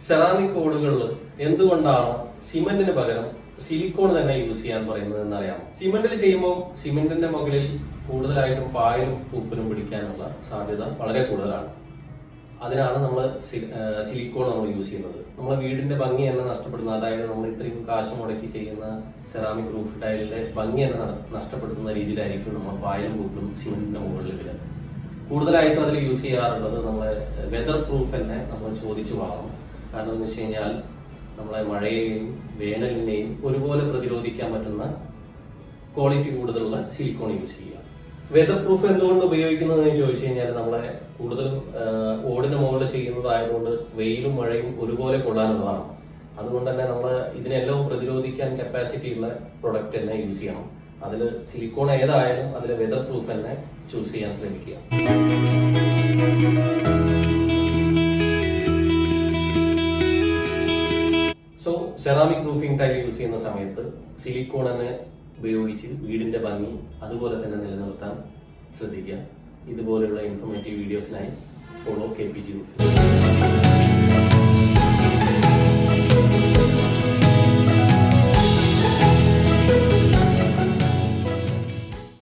Ceramic ഓടുകളിൽ എന്തുകൊണ്ടാണ് സിമെന്റിന് പകരം silicone തന്നെ യൂസ് ചെയ്യാൻ പറയുന്നത് എന്നറിയാം സിമെന്റിൽ ചെയ്യുമ്പോൾ സിമെന്റിന്റെ മുകളിൽ കൂടുതലായിട്ടും പായലും പൂപ്പലും പിടിക്കാനുള്ള സാധ്യത വളരെ കൂടുതലാണ്. അതിനാണ് നമ്മൾ സിലിക്കോൺ നമ്മൾ യൂസ് ചെയ്യുന്നത്. നമ്മൾ വീടിന്റെ ഭംഗി തന്നെ നഷ്ടപ്പെടുന്ന അതായത് നമ്മൾ ഇത്രയും കാശ് മുടക്കി ചെയ്യുന്ന സെറാമിക് റൂഫ് ടൈലിന്റെ ഭംഗി തന്നെ നഷ്ടപ്പെടുത്തുന്ന രീതിയിലായിരിക്കും നമ്മൾ പായലും പൂപ്പലും സിമെന്റിന്റെ മുകളിൽ ഇടുക കൂടുതലായിട്ടും അതിൽ യൂസ് ചെയ്യാറുള്ളത് നമ്മൾ വെതർ പ്രൂഫ് തന്നെ നമ്മൾ ചോദിച്ചു വാങ്ങണം കാരണം എന്ന് വെച്ച് കഴിഞ്ഞാൽ നമ്മളെ മഴയെയും വേനലിനെയും ഒരുപോലെ പ്രതിരോധിക്കാൻ പറ്റുന്ന ക്വാളിറ്റി കൂടുതലുള്ള സിലിക്കോൺ യൂസ് ചെയ്യുക. വെതർ പ്രൂഫ് എന്തുകൊണ്ട് ഉപയോഗിക്കുന്നതെന്ന് ചോദിച്ചു കഴിഞ്ഞാൽ നമ്മളെ കൂടുതലും ഓടിന് മുകളിൽ ചെയ്യുന്നതായതുകൊണ്ട് വെയിലും മഴയും ഒരുപോലെ കൊള്ളാനുള്ളതാണ്. അതുകൊണ്ട് തന്നെ നമ്മൾ ഇതിനെല്ലാം പ്രതിരോധിക്കാൻ കപ്പാസിറ്റി ഉള്ള പ്രൊഡക്റ്റ് തന്നെ യൂസ് ചെയ്യണം. അതിൽ സിലിക്കോൺ ഏതായാലും അതിൽ വെതർ പ്രൂഫ് തന്നെ ചൂസ് ചെയ്യാൻ ശ്രമിക്കുക. So ceramic roofing tile use ചെയ്യുന്ന സമയത്ത് സിലിക്കോൺ തന്നെ ഉപയോഗിച്ച് വീടിന്റെ ഭംഗി അതുപോലെ തന്നെ നിലനിർത്താൻ ശ്രദ്ധിക്കുക. ഇതുപോലെയുള്ള informative വീഡിയോസിനായി follow K P G roofing